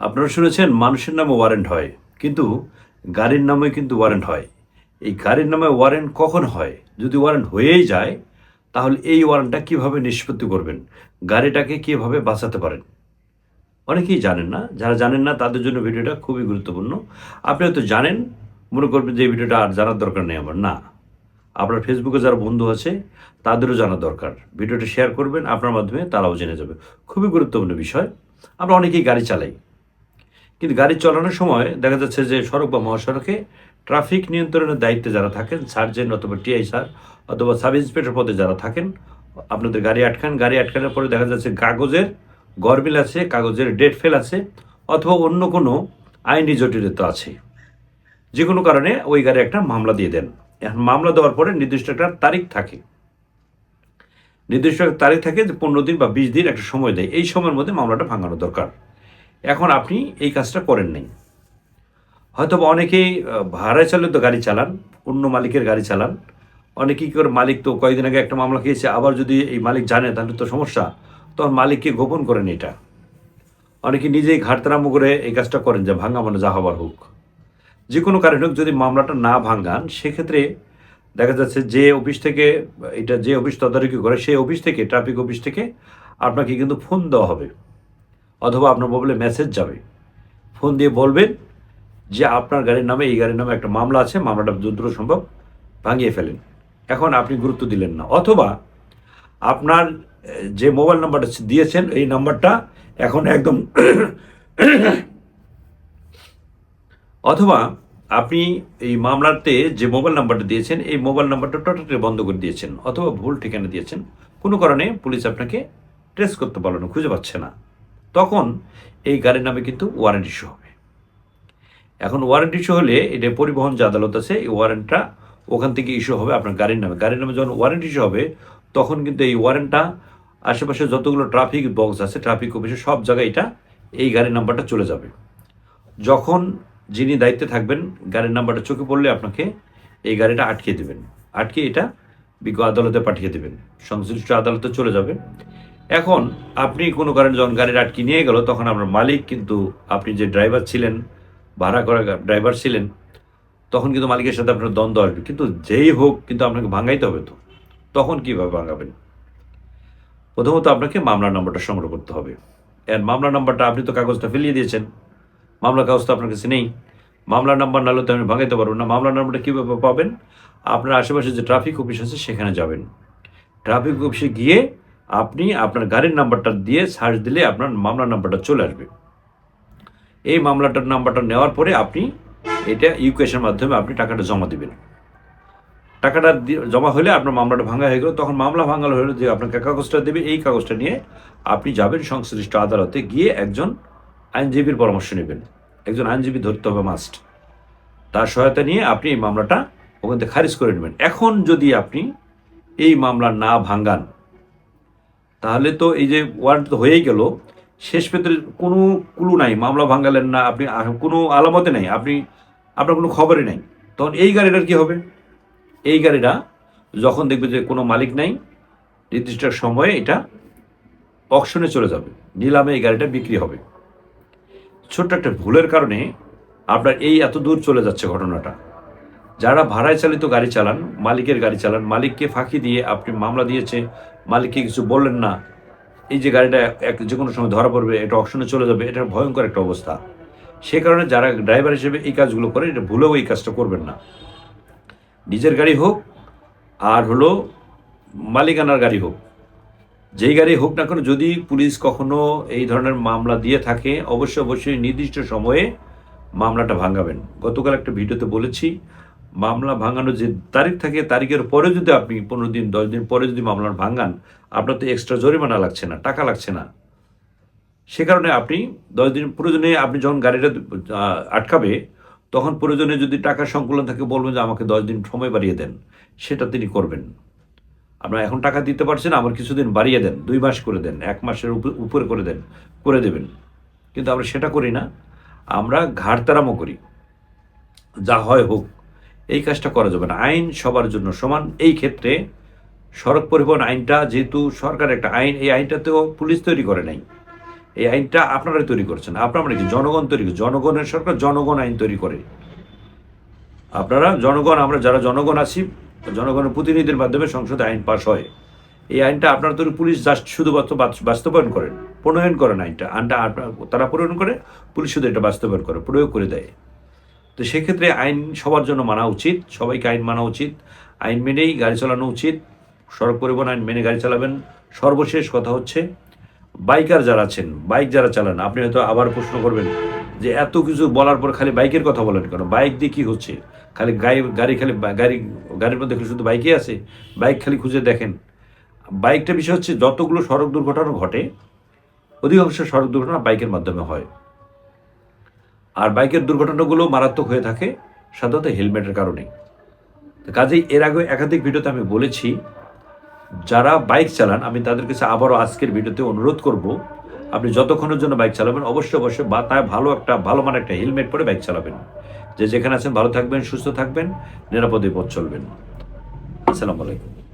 আপনারা শুনেছেন, মানুষের নামে ওয়ারেন্ট হয়, কিন্তু গাড়ির নামে কিন্তু ওয়ারেন্ট হয়। এই গাড়ির নামে ওয়ারেন্ট কখন হয়? যদি ওয়ারেন্ট হয়েই যায়, তাহলে এই ওয়ারেন্টটা কীভাবে নিষ্পত্তি করবেন? গাড়িটাকে কীভাবে বাঁচাতে পারেন? অনেকেই জানেন না। যারা জানেন না, তাদের জন্য ভিডিওটা খুবই গুরুত্বপূর্ণ। আপনি হয়তো জানেন, মনে করবেন যে ভিডিওটা আর জানার দরকার নেই আমার। না। আপনার ফেসবুকে যারা বন্ধু আছে, তাদেরও জানা দরকার। ভিডিওটা শেয়ার করবেন, আপনার মাধ্যমে তারাও জেনে যাবে। খুবই গুরুত্বপূর্ণ বিষয়। আমরা অনেকেই গাড়ি চালাই। কিন্তু গাড়ি চালানোর সময় দেখা যাচ্ছে যে সড়ক বা মহাসড়কে ট্রাফিক নিয়ন্ত্রণের দায়িত্বে যারা থাকেন, সার্জেন্ট অথবা টিআই স্যার অথবা সাব ইন্সপেক্টর পদে যারা থাকেন, আপনাদের গাড়ি আটকান। গাড়ি আটকানোর পরে দেখা যাচ্ছে কাগজের গরমিল আছে, কাগজের ডেট ফেল আছে, অথবা অন্য কোনো আইনি জটিলতা আছে। যে কোনো কারণে ওই গাড়ি একটা মামলা দিয়ে দেন। এখন মামলা দেওয়ার পরে নির্দিষ্ট একটা তারিখ থাকে। নির্দিষ্ট তারিখ থাকে যে পনেরো দিন বা বিশ দিন একটা সময় দেয়। এই সময়ের মধ্যে মামলাটা ভাঙানো দরকার। এখন আপনি এই কাজটা করেন নাই। হয়তো বা অনেকেই ভাড়ায় চালিত গাড়ি চালান অন্য মালিকের গাড়ি চালান। অনেকেই করে, মালিক তো কয়েকদিন আগে একটা মামলা খেয়েছে, আবার যদি এই মালিক জানে, তাহলে তো সমস্যা। তখন মালিককে গোপন করেন এটা। অনেকে নিজেই ঘাটতারাম্য করে এই কাজটা করেন, যে ভাঙা মানে যা হবার হোক। যে কোনো কারণে হোক, যদি মামলাটা না ভাঙান, সেক্ষেত্রে দেখা যাচ্ছে যে অফিস থেকে, এটা যে অফিস তদারকি করে, সেই অফিস থেকে, ট্রাফিক অফিস থেকে আপনাকে কিন্তু ফোন দেওয়া হবে। অথবা আপনার মোবাইলে মেসেজ যাবে। ফোন দিয়ে বলবেন যে আপনার গাড়ির নামে, এই গাড়ির নামে একটা মামলা আছে, মামলাটা দ্রুত সম্ভব ভাঙিয়ে ফেলেন। এখন আপনি গুরুত্ব দিলেন না। অথবা আপনার যে মোবাইল নাম্বারটা দিয়েছেন, এই নাম্বারটা এখন একদম অথবা আপনি এই মামলাতে যে মোবাইল নাম্বারটা দিয়েছেন, এই মোবাইল নাম্বারটা টোটালি বন্ধ করে দিয়েছেন, অথবা ভুল ঠিকানা দিয়েছেন। কোনো কারণে পুলিশ আপনাকে ট্রেস করতে পারল না, খুঁজে পাচ্ছে না। তখন এই গাড়ির নামে কিন্তু ওয়ারেন্ট ইস্যু হবে। এখন ওয়ারেন্ট ইস্যু হলে এটা পরিবহন যে আদালত আছে, এই ওয়ারেন্টটা ওখান থেকে ইস্যু হবে আপনার গাড়ির নামে। গাড়ির নামে যখন ওয়ারেন্ট ইস্যু হবে, তখন কিন্তু এই ওয়ারেন্টটা আশেপাশে যতগুলো ট্রাফিক বক্স আছে ট্রাফিক অফিসে সব জায়গায় এটা এই গাড়ির নাম্বারটা চলে যাবে। যখন যিনি দায়িত্বে থাকবেন, গাড়ির নাম্বারটা চোখে পড়লে আপনাকে এই গাড়িটা আটকে দেবেন। আটকে এটা বিজ্ঞ আদালতে পাঠিয়ে দেবেন। সংশ্লিষ্ট আদালতে চলে যাবে। এখন আপনি কোনো কারণে যখন গাড়ির আটকে নিয়ে গেল, তখন আপনার মালিক কিন্তু আপনি যে ড্রাইভার ছিলেন, ভাড়া করা ড্রাইভার ছিলেন, তখন কিন্তু মালিকের সাথে আপনার দ্বন্দ্ব আসবে। কিন্তু যেই হোক, কিন্তু আপনাকে ভাঙাইতে হবে তো। তখন কীভাবে ভাঙাবেন? প্রথমত আপনাকে মামলার নম্বরটা সংগ্রহ করতে হবে। এর মামলা নাম্বারটা আপনি তো কাগজটা ফেলিয়ে দিয়েছেন। মামলা কাগজ তো আপনার কাছে নেই। মামলার নাম্বার নাহলে তো আপনি ভাঙাইতে পারবেন না। মামলার নাম্বারটা কীভাবে পাবেন? আপনার আশেপাশে যে ট্রাফিক অফিস আছে, সেখানে যাবেন। ট্রাফিক অফিসে গিয়ে আপনি আপনার গাড়ির নাম্বারটা দিয়ে সার্চ দিলে আপনার মামলার নাম্বারটা চলে আসবে। এই মামলাটার নাম্বারটা নেওয়ার পরে আপনি এটা ইউকেশনের মাধ্যমে আপনি টাকাটা জমা দেবেন। টাকাটা জমা হলে আপনার মামলাটা ভাঙা হয়ে গেল, তখন মামলা ভাঙালো হলে যে আপনাকে কাগজটা দেবে, এই কাগজটা নিয়ে আপনি যাবেন সংশ্লিষ্ট আদালতে গিয়ে একজন আইনজীবীর পরামর্শ নেবেন। একজন আইনজীবী ধরতে হবে মাস্ট তার সহায়তা নিয়ে আপনি এই মামলাটা ওখান থেকে খারিজ করে নেবেন। এখন যদি আপনি এই মামলা না ভাঙ্গান তাহলে তো এই যে ওয়ারেন্ট তো হয়েই গেল, শেষ পেতে কোনো কুলু নাই, মামলা ভাঙালেন না, আপনি কোনো আলামতে নাই, আপনি, আপনার কোনো খবরই নাই। তখন এই গাড়িটার কি হবে? এই গাড়িটা যখন দেখবে যে কোনো মালিক নাই, নির্দিষ্ট সময়ে এটা অকশনে চলে যাবে, নিলামে এই গাড়িটা বিক্রি হবে। ছোট্ট একটা ভুলের কারণে আপনার এই এত দূর চলে যাচ্ছে ঘটনাটা। যারা ভাড়ায় চালিত গাড়ি চালান, মালিকের গাড়ি চালান, মালিককে ফাঁকি দিয়ে আপনি মামলা দিয়েছে মালিককে কিছু বললেন না। এই যে গাড়িটা এক যে কোনো সময় ধরা পড়বে, এটা অকশনে চলে যাবে, এটা ভয়ঙ্কর একটা অবস্থা। সে কারণে যারা ড্রাইভার হিসেবে এই কাজগুলো করে, এটা ভুলেও এই কাজটা করবেন না। নিজের গাড়ি হোক, আর হলো মালিকানার গাড়ি হোক। যেই গাড়ি হোক না কেন, যদি পুলিশ কখনো এই ধরনের মামলা দিয়ে থাকে, অবশ্যই অবশ্যই নির্দিষ্ট সময়ে মামলাটা ভাঙাবেন। গতকাল একটা ভিডিওতে বলেছি মামলা ভাঙানোর যে তারিখ থাকে, তারিখের পরে যদি আপনি পনেরো দিন, দশ দিন পরে যদি মামলা ভাঙান, আপনার তো এক্সট্রা জরিমানা লাগছে না, টাকা লাগছে না। সে কারণে আপনি দশ দিন প্রয়োজনে আপনি যখন গাড়িটা আটকাবে, তখন প্রয়োজনে যদি টাকা সংকুলন থাকে, বলবেন যে আমাকে দশ দিন সময় বাড়িয়ে দেন। সেটা তিনি করবেন। আপনার এখন টাকা দিতে পারছেন আমার কিছুদিন বাড়িয়ে দেন, দুই মাস করে দেন, এক মাসের উপ- উপরে করে দেন, করে দেবেন। কিন্তু আমরা সেটা করি না। আমরা ঘাড়তারামো করি। যা হয় হোক। এই কাজটা করা যাবে না। আইন সবার জন্য সমান। এই ক্ষেত্রে সড়ক পরিবহন আইনটা, যেহেতু সরকার একটা আইন, এই আইনটাতেও পুলিশ তৈরি করে নাই। এই আইনটা আপনারাই তৈরি করছেন। আপনারা মানে কি জনগণ তৈরি জনগণের সরকার জনগণ আইন তৈরি করে। আপনারা জনগণ, আমরা যারা জনগণ আছি, জনগণের প্রতিনিধির মাধ্যমে সংসদে আইন পাশ হয়। এই আইনটা আপনারা তৈরি, পুলিশ জাস্ট শুধুমাত্র বাস- বাস্তবায়ন করেন। প্রণয়ন করেন আইনটা। আইনটা তারা প্রণয়ন করে, পুলিশ শুধু এটা বাস্তবায়ন করে, প্রয়োগ করে দেয়। তো সেক্ষেত্রে আইন সবার জন্য মানা উচিত, সবাইকে আইন মানা উচিত। আইন মেনেই গাড়ি চালানো উচিত। সড়ক পরিবহন আইন মেনে গাড়ি চালাবেন। সর্বশেষ কথা হচ্ছে, বাইকার যারা আছেন, বাইক যারা চালান, আপনি হয়তো আবার প্রশ্ন করবেন যে এত কিছু বলার পর খালি বাইকের কথা বলেন কেন? বাইক দিয়ে কী হচ্ছে? খালি গাড়ি গাড়ি খালি, গাড়ি, গাড়ির মধ্যে শুধু বাইকই আছে? বাইক খালি খুঁজে দেখেন। বাইকটা বিষয় হচ্ছে যতগুলো সড়ক দুর্ঘটনা ঘটে, অধিকাংশ সড়ক দুর্ঘটনা বাইকের মাধ্যমে হয়। আর বাইকের দুর্ঘটনাগুলো মারাত্মক হয়ে থাকে, সাধারণত হেলমেটের কারণে কাজেই এর আগে একাধিক ভিডিওতে আমি বলেছি, যারা বাইক চালান, আমি তাদের কাছে আবারও আজকের ভিডিওতে অনুরোধ করব, আপনি যতক্ষণের জন্য বাইক চালাবেন, অবশ্যই অবশ্যই বা তাই ভালো একটা, ভালো মানে একটা হেলমেট পরে বাইক চালাবেন। যে যেখানে আছেন ভালো থাকবেন, সুস্থ থাকবেন, নিরাপদে পথ চলবেন। আসসালামু আলাইকুম।